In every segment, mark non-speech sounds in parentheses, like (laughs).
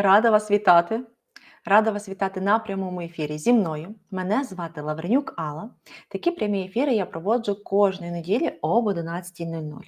Рада вас вітати. Рада вас вітати на прямому ефірі зі мною. Мене звати Лавренюк Алла. Такі прямі ефіри я проводжу кожної неділі об 11.00.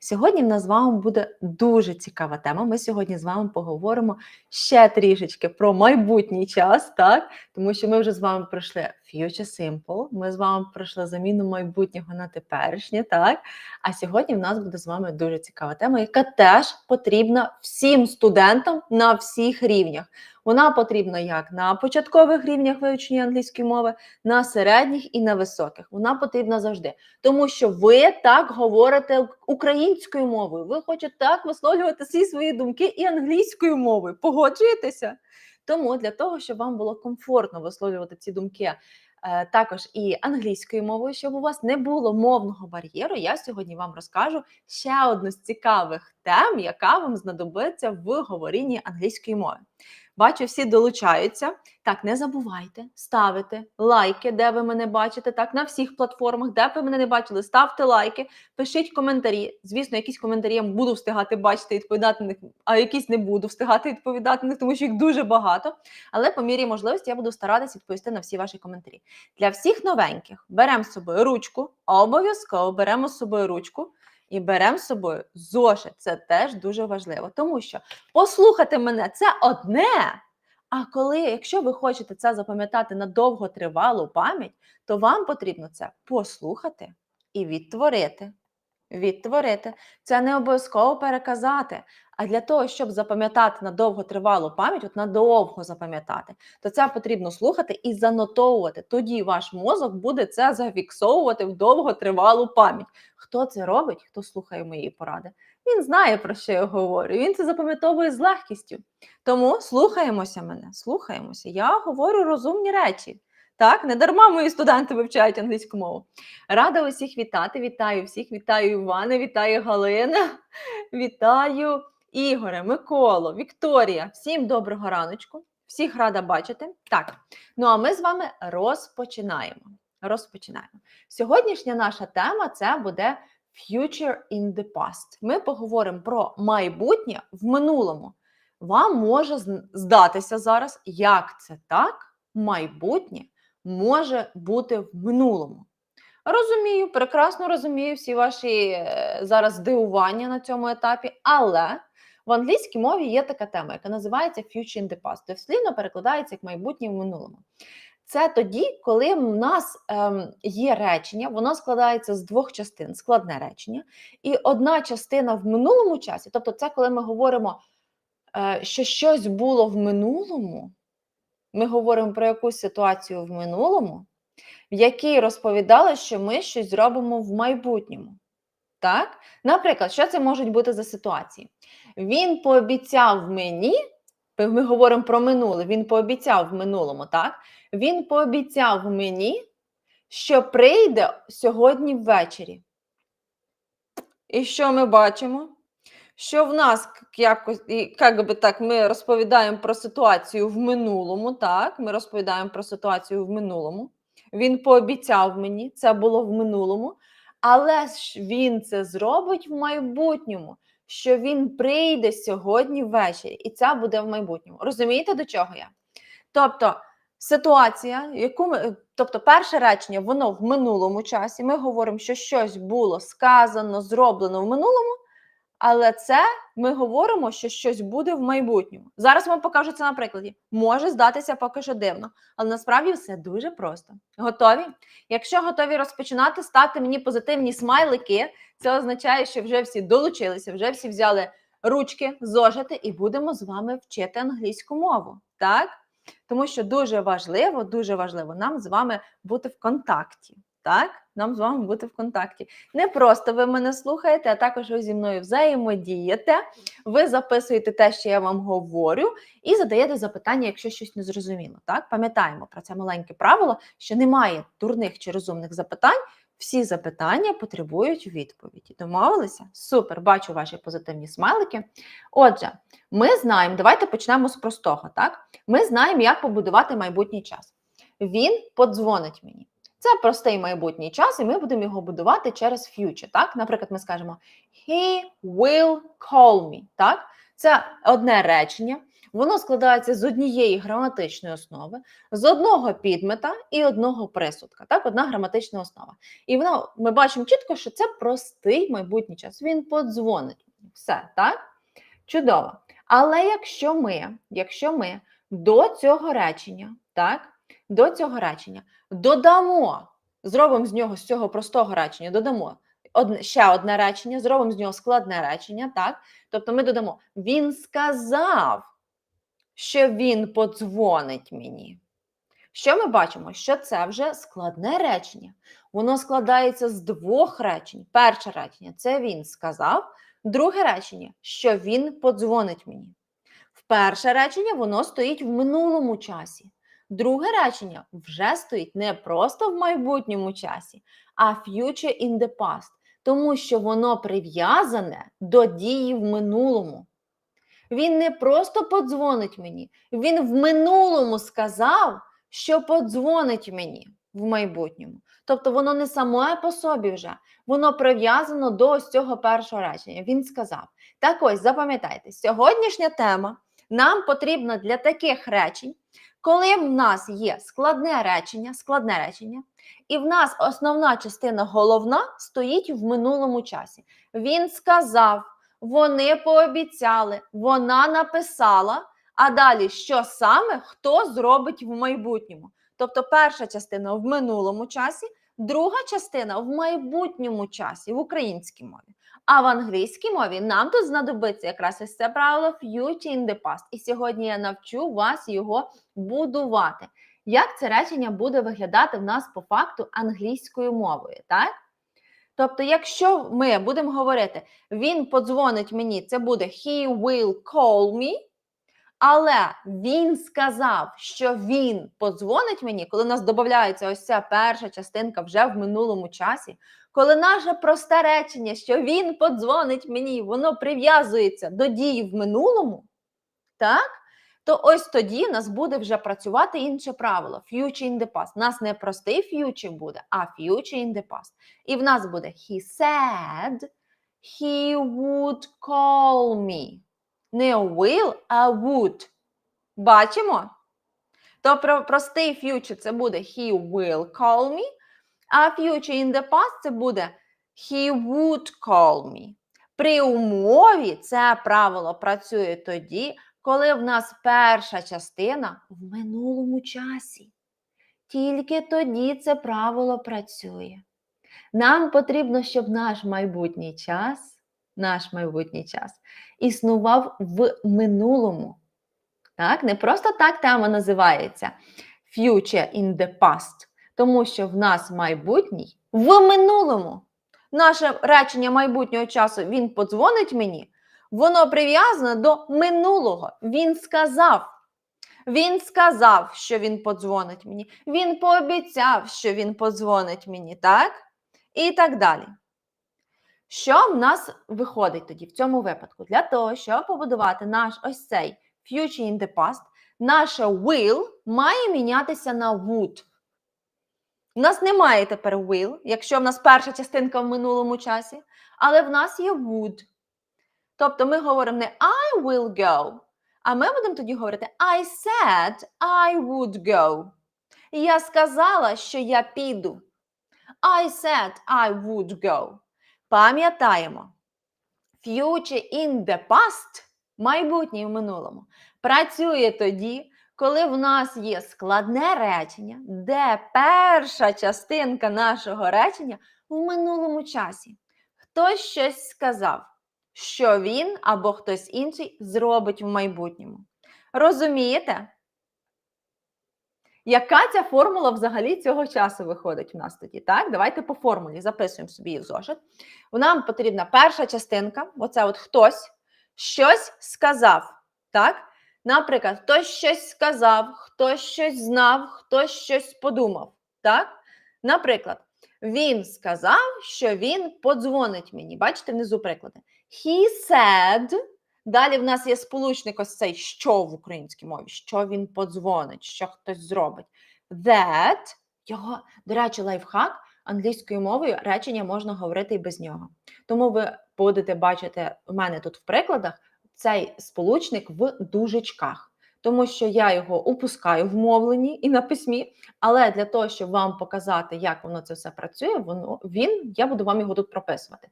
Сьогодні в нас з вами буде дуже цікава тема. Ми сьогодні з вами поговоримо ще трішечки про майбутній час, так? Тому що ми вже з вами пройшли Future Simple, ми з вами пройшли заміну майбутнього на теперішнє, так? А сьогодні в нас буде з вами дуже цікава тема, яка теж потрібна всім студентам на всіх рівнях. Вона потрібна як на початкових рівнях вивчення англійської мови, на середніх і на високих. Вона потрібна завжди, тому що ви так говорите українською мовою. Ви хочете так висловлювати всі свої думки і англійською мовою. Погоджуєтеся? Тому для того, щоб вам було комфортно висловлювати ці думки е, також і англійською мовою, щоб у вас не було мовного бар'єру, я сьогодні вам розкажу ще одну з цікавих тем, яка вам знадобиться в говорінні англійської мови. Бачу, всі долучаються. Так, не забувайте ставити лайки, де ви мене бачите. Так, на всіх платформах, де ви мене не бачили, ставте лайки, пишіть коментарі. Звісно, якісь коментарі я буду встигати бачити відповідати на них, а якісь не буду встигати відповідати на них, тому що їх дуже багато. Але по мірі можливості я буду старатися відповісти на всі ваші коментарі. Для всіх новеньких беремо з собою ручку, обов'язково беремо з собою ручку. І беремо з собою зошит. Це теж дуже важливо, тому що послухати мене це одне. А коли, якщо ви хочете це запам'ятати на довготривалу пам'ять, то вам потрібно це послухати і відтворити. Відтворити. Це не обов'язково переказати. А для того, щоб запам'ятати на довготривалу пам'ять, от надовго запам'ятати, то це потрібно слухати і занотовувати. Тоді ваш мозок буде це зафіксовувати в довготривалу пам'ять. Хто це робить, хто слухає мої поради? Він знає, про що я говорю. Він це запам'ятовує з легкістю. Тому слухаємося мене, слухаємося. Я говорю розумні речі. Так, не дарма мої студенти вивчають англійську мову. Рада усіх вітати. Вітаю всіх, вітаю Івана, вітаю Галина, (laughs) вітаю Ігоре, Миколу, Вікторія. Всім доброго раночку. Всіх рада бачити. Так, ну а ми з вами розпочинаємо. Розпочинаємо. Сьогоднішня наша тема це буде Future in the past. Ми поговоримо про майбутнє в минулому. Вам може здатися зараз, як це так, майбутнє може бути в минулому. Розумію, прекрасно розумію всі ваші е, зараз здивування на цьому етапі, але в англійській мові є така тема, яка називається Future in the past. Дослівно перекладається як майбутнє в минулому. Це тоді, коли в нас ем, є речення, воно складається з двох частин, складне речення, і одна частина в минулому часі, тобто, це коли ми говоримо, е, що щось було в минулому, ми говоримо про якусь ситуацію в минулому, в якій розповідали, що ми щось зробимо в майбутньому. Так? Наприклад, що це можуть бути за ситуації? Він пообіцяв мені, ми говоримо про минуле, він пообіцяв в минулому, так? Він пообіцяв мені, що прийде сьогодні ввечері. І що ми бачимо? Що в нас якось, як би так, ми розповідаємо про ситуацію в минулому, так, ми розповідаємо про ситуацію в минулому. Він пообіцяв мені, це було в минулому, але ж він це зробить в майбутньому, що він прийде сьогодні ввечері, і це буде в майбутньому. Розумієте, до чого я? Тобто ситуація, яку ми, тобто, перше речення, воно в минулому часі. Ми говоримо, що щось було сказано, зроблено в минулому. Але це ми говоримо, що щось буде в майбутньому. Зараз вам покажу це на прикладі. Може здатися поки що дивно, але насправді все дуже просто. Готові? Якщо готові розпочинати, ставте мені позитивні смайлики. Це означає, що вже всі долучилися, вже всі взяли ручки, зожити, і будемо з вами вчити англійську мову. Так? Тому що дуже важливо, дуже важливо нам з вами бути в контакті. Так, нам з вами бути в контакті. Не просто ви мене слухаєте, а також ви зі мною взаємодієте. Ви записуєте те, що я вам говорю, і задаєте запитання, якщо щось не зрозуміло. Так, пам'ятаємо про це маленьке правило, що немає дурних чи розумних запитань. Всі запитання потребують відповіді. Домовилися? Супер, бачу ваші позитивні смайлики. Отже, ми знаємо, давайте почнемо з простого. Так, ми знаємо, як побудувати майбутній час. Він подзвонить мені. Це простий майбутній час, і ми будемо його будувати через future. Так? Наприклад, ми скажемо He will call me. Так? Це одне речення. Воно складається з однієї граматичної основи, з одного підмета і одного присудка. Так, одна граматична основа. І воно ми бачимо чітко, що це простий майбутній час. Він подзвонить. Все, так? Чудово. Але якщо ми, якщо ми до цього речення, так, до цього речення додамо, зробимо з нього з цього простого речення, додамо одне, ще одне речення, зробимо з нього складне речення, так? Тобто ми додамо: Він сказав, що він подзвонить мені. Що ми бачимо? Що це вже складне речення. Воно складається з двох речень. Перше речення це він сказав, друге речення, що він подзвонить мені. В перше речення воно стоїть в минулому часі. Друге речення вже стоїть не просто в майбутньому часі, а future in the past, тому що воно прив'язане до дії в минулому. Він не просто подзвонить мені, він в минулому сказав, що подзвонить мені в майбутньому. Тобто воно не саме по собі вже, воно прив'язано до ось цього першого речення. Він сказав. Так ось, запам'ятайте, сьогоднішня тема нам потрібна для таких речень, коли в нас є складне речення, складне речення, і в нас основна частина головна стоїть в минулому часі. Він сказав, вони пообіцяли, вона написала, а далі що саме хто зробить в майбутньому. Тобто перша частина в минулому часі, друга частина в майбутньому часі, в українській мові. А в англійській мові нам тут знадобиться якраз ось це правило future in the past. І сьогодні я навчу вас його будувати. Як це речення буде виглядати в нас по факту англійською мовою, так? Тобто, якщо ми будемо говорити, він подзвонить мені, це буде he will call me, але він сказав, що він подзвонить мені, коли у нас додається ось ця перша частинка вже в минулому часі, коли наше просте речення, що він подзвонить мені, воно прив'язується до дії в минулому, так? То ось тоді у нас буде вже працювати інше правило future in the past. У нас не простий future буде, а future in the past. І в нас буде he said he would call me. Не will, а would. Бачимо? То про простий future це буде he will call me, а future in the past це буде he would call me. При умові це правило працює тоді, коли в нас перша частина в минулому часі. Тільки тоді це правило працює. Нам потрібно, щоб наш майбутній час, наш майбутній час існував в минулому. Так? Не просто так тема називається Future in the past, тому що в нас майбутній в минулому. Наше речення майбутнього часу він подзвонить мені. Воно прив'язане до минулого. Він сказав. Він сказав, що він подзвонить мені. Він пообіцяв, що він подзвонить мені, так? І так далі. Що в нас виходить тоді в цьому випадку? Для того, щоб побудувати наш ось цей future in the past, наше will має мінятися на would. У нас немає тепер will, якщо в нас перша частинка в минулому часі, але в нас є would. Тобто ми говоримо не I will go, а ми будемо тоді говорити I said I would go. Я сказала, що я піду. I said I would go. Пам'ятаємо. Future in the past, майбутнє в минулому, працює тоді, коли в нас є складне речення, де перша частинка нашого речення в минулому часі. Хтось щось сказав що він або хтось інший зробить в майбутньому. Розумієте? Яка ця формула взагалі цього часу виходить в нас тоді? Так, давайте по формулі записуємо собі зошит. Нам потрібна перша частинка, оце от хтось щось сказав. Так? Наприклад, хтось щось сказав, хтось щось знав, хтось щось подумав. Так? Наприклад, він сказав, що він подзвонить мені. Бачите внизу приклади. He said. Далі в нас є сполучник ось цей що в українській мові, що він подзвонить, що хтось зробить. That, його, до речі, лайфхак англійською мовою речення можна говорити і без нього. Тому ви будете бачити в мене тут в прикладах цей сполучник в дужечках, тому що я його упускаю в мовленні і на письмі. Але для того, щоб вам показати, як воно це все працює, воно він я буду вам його тут прописувати.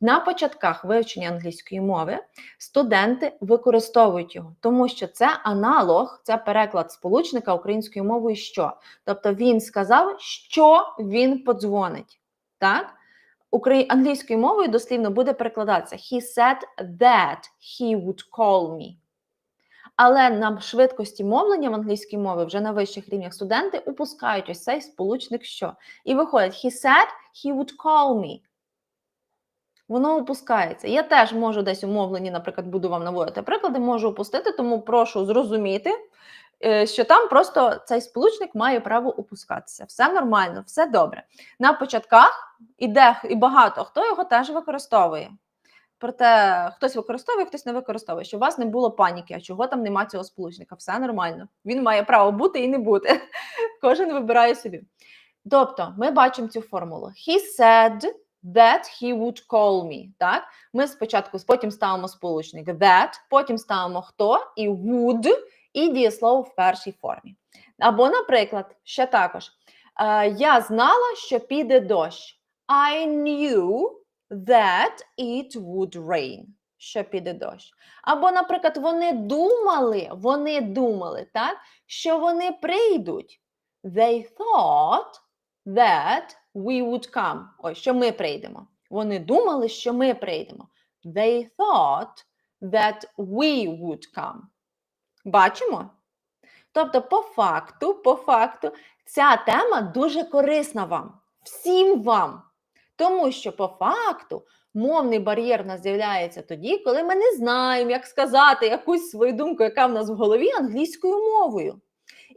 На початках вивчення англійської мови студенти використовують його, тому що це аналог, це переклад сполучника українською мовою що. Тобто він сказав, що він подзвонить. Так? Англійською мовою дослівно буде перекладатися He said that he would call me. Але на швидкості мовлення в англійській мові вже на вищих рівнях студенти упускають ось цей сполучник що. І виходить, he said he would call me. Воно опускається. Я теж можу десь у мовленні, наприклад, буду вам наводити приклади, можу опустити, тому прошу зрозуміти, е, що там просто цей сполучник має право опускатися. Все нормально, все добре. На початках іде і багато хто його теж використовує. Проте хтось використовує, хтось не використовує, щоб у вас не було паніки, а чого там нема цього сполучника. Все нормально. Він має право бути і не бути. (laughs) Кожен вибирає собі. Тобто, ми бачимо цю формулу. He said that he would call me. Так? Ми спочатку потім ставимо сполучник that, потім ставимо хто і would, і дієслово в першій формі. Або, наприклад, ще також. е, Я знала, що піде дощ. I knew that it would rain. Що піде дощ. Або, наприклад, вони думали, вони думали, так, що вони прийдуть. They thought that we would come. Ой, що ми прийдемо. Вони думали, що ми прийдемо. They thought that we would come. Бачимо? Тобто, по факту, по факту, ця тема дуже корисна вам, всім вам. Тому що по факту мовний бар'єр у нас з'являється тоді, коли ми не знаємо, як сказати якусь свою думку, яка в нас в голові англійською мовою.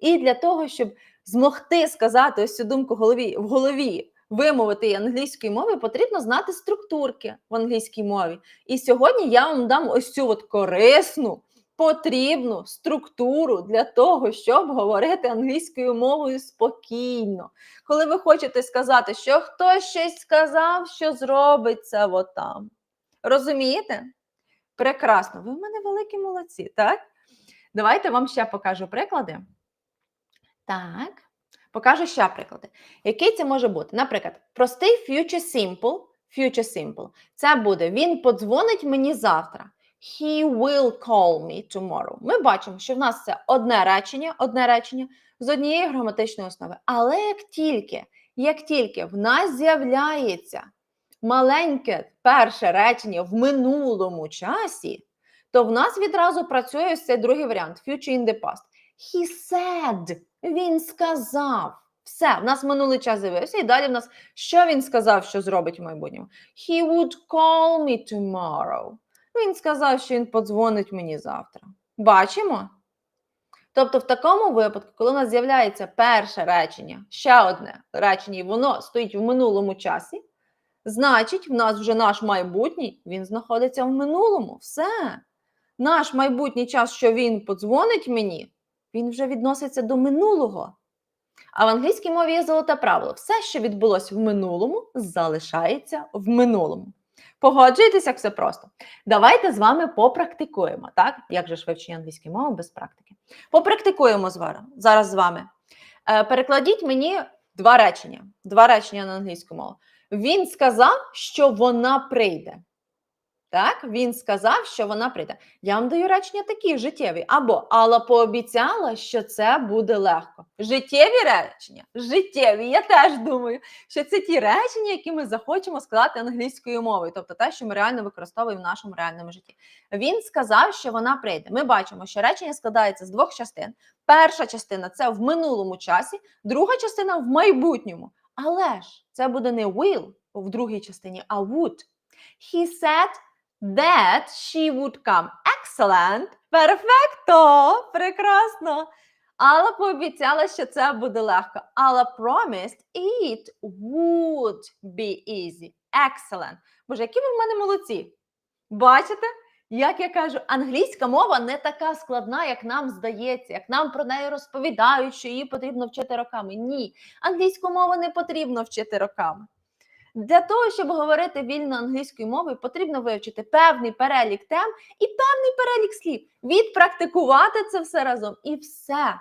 І для того, щоб змогти сказати ось цю думку голові, в голові вимовити її англійською мовою, потрібно знати структурки в англійській мові. І сьогодні я вам дам ось цю от корисну, потрібну структуру для того, щоб говорити англійською мовою спокійно. Коли ви хочете сказати, що хтось щось сказав, що зробиться отам. Розумієте? Прекрасно, ви в мене великі молодці, так? Давайте вам ще покажу приклади. Так, покажу ще приклади. Який це може бути? Наприклад, простий future simple. Future simple. Це буде він подзвонить мені завтра. He will call me tomorrow. Ми бачимо, що в нас це одне речення, одне речення з однієї граматичної основи. Але як тільки, як тільки в нас з'являється маленьке перше речення в минулому часі, то в нас відразу працює ось цей другий варіант future in the past. He said, він сказав. Все, в нас минулий час з'явився, і далі в нас що він сказав, що зробить в майбутньому? He would call me tomorrow. Він сказав, що він подзвонить мені завтра. Бачимо? Тобто, в такому випадку, коли у нас з'являється перше речення, ще одне речення, і воно стоїть в минулому часі, значить, в нас вже наш майбутній він знаходиться в минулому. Все. Наш майбутній час, що він подзвонить мені, він вже відноситься до минулого. А в англійській мові є золоте правило: все, що відбулося в минулому, залишається в минулому. Погоджуєтесь, як все просто. Давайте з вами попрактикуємо, так? Як же ж вивчення англійської мови без практики? Попрактикуємо зараз, зараз з вами. Е, перекладіть мені два речення. Два речення на англійську мову. Він сказав, що вона прийде. Так, він сказав, що вона прийде. Я вам даю речення такі життєві. Або Алла пообіцяла, що це буде легко. Життєві речення, життєві. Я теж думаю, що це ті речення, які ми захочемо сказати англійською мовою, тобто те, що ми реально використовуємо в нашому реальному житті. Він сказав, що вона прийде. Ми бачимо, що речення складається з двох частин. Перша частина це в минулому часі, друга частина в майбутньому. Але ж це буде не will в другій частині, а would. He said that she would come. Excellent! Перфекто! Прекрасно! Алла пообіцяла, що це буде легко. Алла promised it would be easy. Excellent! Боже, які ви в мене молодці! Бачите? Як я кажу, англійська мова не така складна, як нам здається, як нам про неї розповідають, що її потрібно вчити роками. Ні, англійську мову не потрібно вчити роками. Для того, щоб говорити вільно англійською мовою, потрібно вивчити певний перелік тем і певний перелік слів. Відпрактикувати це все разом і все.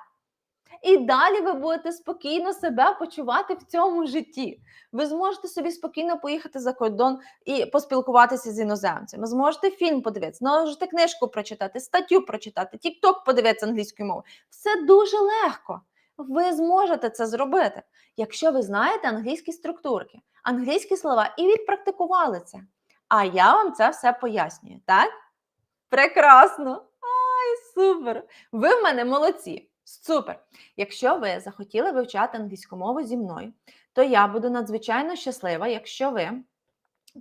І далі ви будете спокійно себе почувати в цьому житті. Ви зможете собі спокійно поїхати за кордон і поспілкуватися з іноземцями. Зможете фільм подивитися, зможете книжку прочитати, статтю прочитати, тікток подивитися англійською мовою. Все дуже легко. Ви зможете це зробити, якщо ви знаєте англійські структурки, англійські слова і відпрактикували це. А я вам це все пояснюю, так? Прекрасно! Ай, супер! Ви в мене молодці! Супер! Якщо ви захотіли вивчати англійську мову зі мною, то я буду надзвичайно щаслива, якщо ви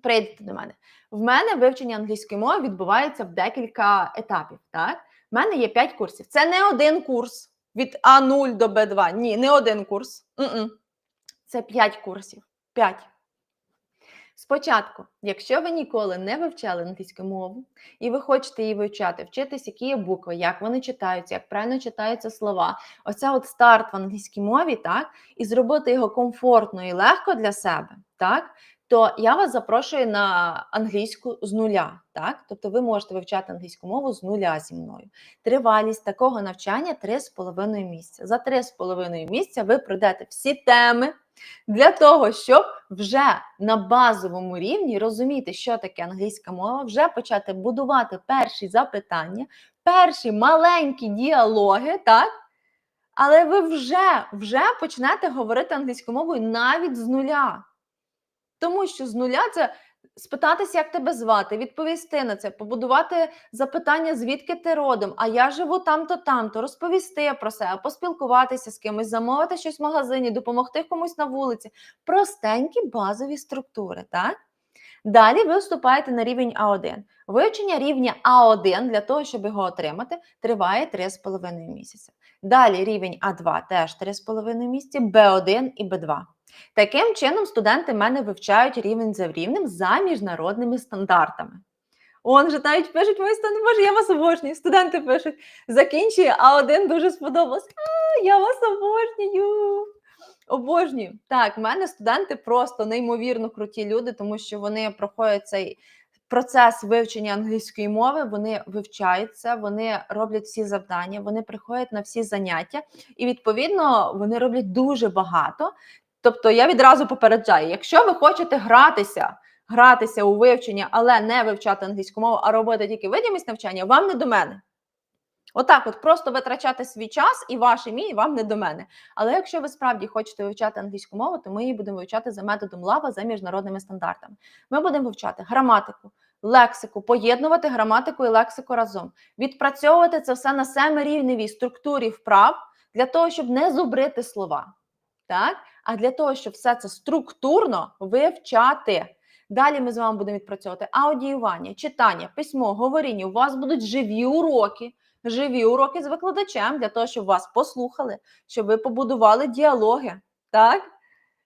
прийдете до мене. В мене вивчення англійської мови відбувається в декілька етапів. Так? В мене є 5 курсів. Це не один курс від А0 до Б2. Ні, не один курс. М-м. Це 5 курсів. 5. Спочатку, якщо ви ніколи не вивчали англійську мову, і ви хочете її вивчати, вчитись, які є букви, як вони читаються, як правильно читаються слова, оце от старт в англійській мові, так, і зробити його комфортно і легко для себе, так, то я вас запрошую на англійську з нуля. Так? Тобто ви можете вивчати англійську мову з нуля зі мною. Тривалість такого навчання 3,5 місяця. За 3,5 місяця ви пройдете всі теми для того, щоб вже на базовому рівні розуміти, що таке англійська мова, вже почати будувати перші запитання, перші маленькі діалоги, так? Але ви вже, вже почнете говорити англійською мовою навіть з нуля. Тому що з нуля це спитатися, як тебе звати, відповісти на це, побудувати запитання, звідки ти родом, а я живу там-то, там-то, розповісти про себе, поспілкуватися з кимось, замовити щось в магазині, допомогти комусь на вулиці. Простенькі базові структури, так? Далі ви вступаєте на рівень А1. Вивчення рівня А1 для того, щоб його отримати, триває 3,5 місяця. Далі рівень А2 теж 3,5 місяці, Б1 і Б2. Таким чином, студенти мене вивчають рівень за рівнем за міжнародними стандартами. Он же навіть пишуть мої студенти, боже, я вас обожнюю. Студенти пишуть, закінчує, А1 дуже сподобалось. А, я вас обожнюю. Обожнюю. Так, в мене студенти просто неймовірно круті люди, тому що вони проходять цей процес вивчення англійської мови, вони вивчаються, вони роблять всі завдання, вони приходять на всі заняття, і відповідно вони роблять дуже багато. Тобто я відразу попереджаю, якщо ви хочете гратися, гратися у вивчення, але не вивчати англійську мову, а робити тільки видимість навчання, вам не до мене. Отак, от просто витрачати свій час і ваш і мій, вам не до мене. Але якщо ви справді хочете вивчати англійську мову, то ми її будемо вивчати за методом лава за міжнародними стандартами. Ми будемо вивчати граматику, лексику, поєднувати граматику і лексику разом, відпрацьовувати це все на семирівневій структурі вправ для того, щоб не зубрити слова. Так? А для того, щоб все це структурно вивчати. Далі ми з вами будемо відпрацьовувати аудіювання, читання, письмо, говоріння. У вас будуть живі уроки, живі уроки з викладачем для того, щоб вас послухали, щоб ви побудували діалоги, так?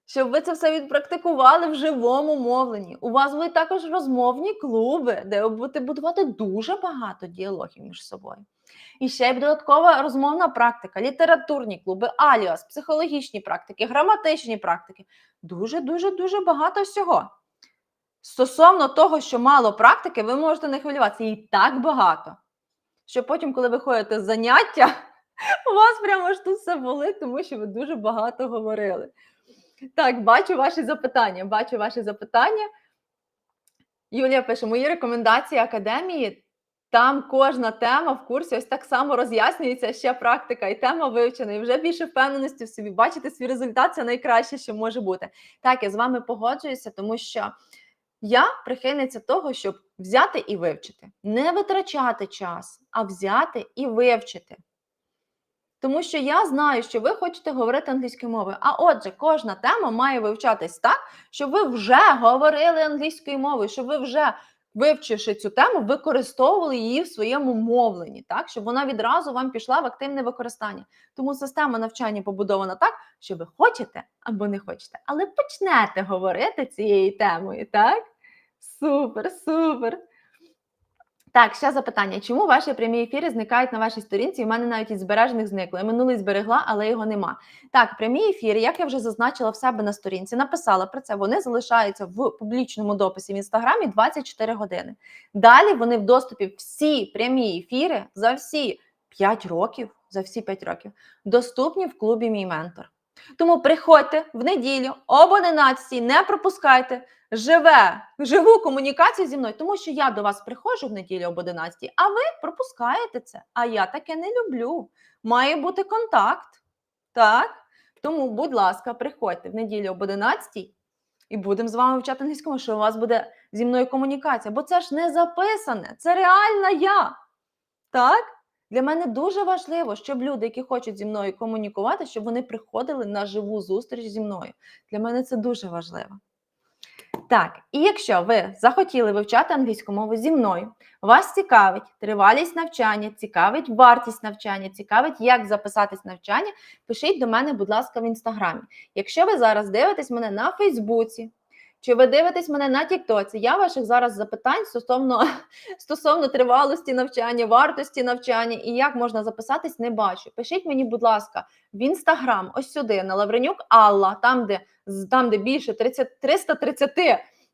Щоб ви це все відпрактикували в живому мовленні. У вас будуть також розмовні клуби, де ви будете будувати дуже багато діалогів між собою. І ще й додаткова розмовна практика, літературні клуби, аліас, психологічні практики, граматичні практики. Дуже, дуже, дуже багато всього. Стосовно того, що мало практики, ви можете не хвилюватися, її так багато, що потім, коли ви ходите з заняття, (laughs) у вас прямо ж тут все болить, тому що ви дуже багато говорили. Так, бачу ваші запитання. Бачу ваші запитання. Юлія пише: мої рекомендації академії. Там кожна тема в курсі ось так само роз'яснюється ще практика і тема вивчена, і вже більше впевненості в собі. Бачите, свій результат це найкраще, що може бути. Так, я з вами погоджуюся, тому що я прихильниця того, щоб взяти і вивчити, не витрачати час, а взяти і вивчити. Тому що я знаю, що ви хочете говорити англійською мовою. А отже, кожна тема має вивчатись так, щоб ви вже говорили англійською мовою, щоб ви вже, вивчивши цю тему, використовували її в своєму мовленні, так, щоб вона відразу вам пішла в активне використання. Тому система навчання побудована так, що ви хочете або не хочете, але почнете говорити цією темою, так? Супер, супер. Так, ще запитання. Чому ваші прямі ефіри зникають на вашій сторінці? У мене навіть із збережених зникло. Я минулий зберегла, але його нема. Так, прямі ефіри, як я вже зазначила в себе на сторінці, написала про це. Вони залишаються в публічному дописі в інстаграмі 24 години. Далі вони в доступі всі прямі ефіри за всі 5 років, за всі 5 років, доступні в клубі Мій ментор. Тому приходьте в неділю об 11, не пропускайте живе, живу комунікацію зі мною, тому що я до вас приходжу в неділю об 11, а ви пропускаєте це. А я таке не люблю. Має бути контакт. Так? Тому, будь ласка, приходьте в неділю об 11 і будемо з вами вивчати англійську, що у вас буде зі мною комунікація. Бо це ж не записане, це реальна я. Так? Для мене дуже важливо, щоб люди, які хочуть зі мною комунікувати, щоб вони приходили на живу зустріч зі мною. Для мене це дуже важливо. Так, і якщо ви захотіли вивчати англійську мову зі мною, вас цікавить тривалість навчання, цікавить вартість навчання, цікавить, як записатись навчання, пишіть до мене, будь ласка, в інстаграмі. Якщо ви зараз дивитесь мене на Фейсбуці, чи ви дивитесь мене на Тіктоці, я ваших зараз запитань стосовно, (laughs) стосовно тривалості навчання, вартості навчання і як можна записатись, не бачу. Пишіть мені, будь ласка, в інстаграм, ось сюди, на Лавренюк Алла, там, де там, де більше 30, 330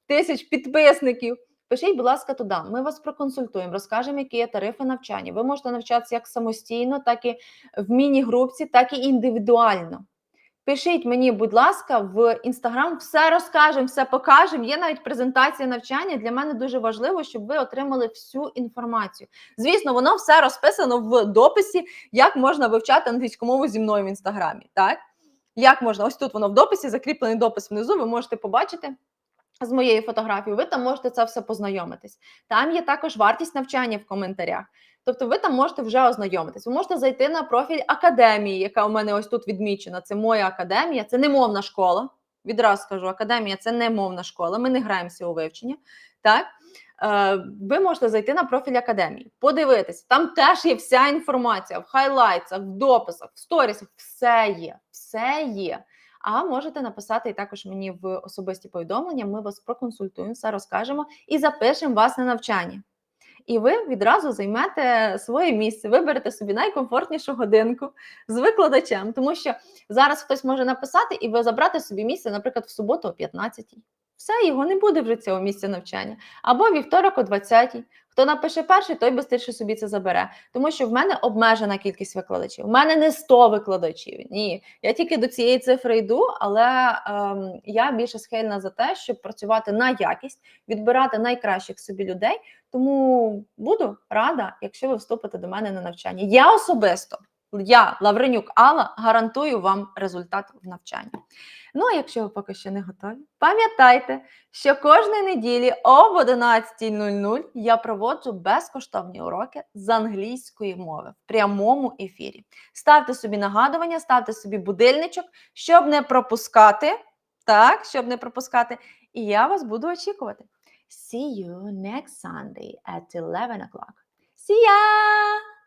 тисяч підписників. Пишіть, будь ласка, туди. Ми вас проконсультуємо, розкажемо, які є тарифи навчання. Ви можете навчатися як самостійно, так і в міні-групці, так і індивідуально. Пишіть мені, будь ласка, в інстаграм, все розкажемо, все покажемо. Є навіть презентація навчання. Для мене дуже важливо, щоб ви отримали всю інформацію. Звісно, воно все розписано в дописі, як можна вивчати англійську мову зі мною в інстаграмі. Так? Як можна? Ось тут воно в дописі, закріплений допис внизу, ви можете побачити. З моєю фотографією, ви там можете це все познайомитись. Там є також вартість навчання в коментарях. Тобто ви там можете вже ознайомитись. Ви можете зайти на профіль академії, яка у мене ось тут відмічена. Це моя академія, це не мовна школа. Відразу скажу, академія це не мовна школа. Ми не граємося у вивчення. Так? Е, ви можете зайти на профіль академії, подивитися. Там теж є вся інформація в хайлайтсах, в дописах, в сторісах. Все є, все є. А можете написати і також мені в особисті повідомлення. Ми вас проконсультуємо, все розкажемо і запишемо вас на навчання. І ви відразу займете своє місце, виберете собі найкомфортнішу годинку з викладачем, тому що зараз хтось може написати і ви забрати собі місце, наприклад, в суботу о 15-й. Все, його не буде вже цього місця навчання. Або вівторок о 20-й. Хто напише перший, той швидше собі це забере. Тому що в мене обмежена кількість викладачів. У мене не 100 викладачів. Ні, я тільки до цієї цифри йду, але ем, я більше схильна за те, щоб працювати на якість, відбирати найкращих собі людей. Тому буду рада, якщо ви вступите до мене на навчання. Я особисто, я, Лавренюк Алла, гарантую вам результат в навчанні. Ну, а якщо ви поки що не готові, пам'ятайте, що кожної неділі об 11.00 я проводжу безкоштовні уроки з англійської мови в прямому ефірі. Ставте собі нагадування, ставте собі будильничок, щоб не пропускати. Так, щоб не пропускати. І я вас буду очікувати. See you next Sunday at 11 o'clock. See ya!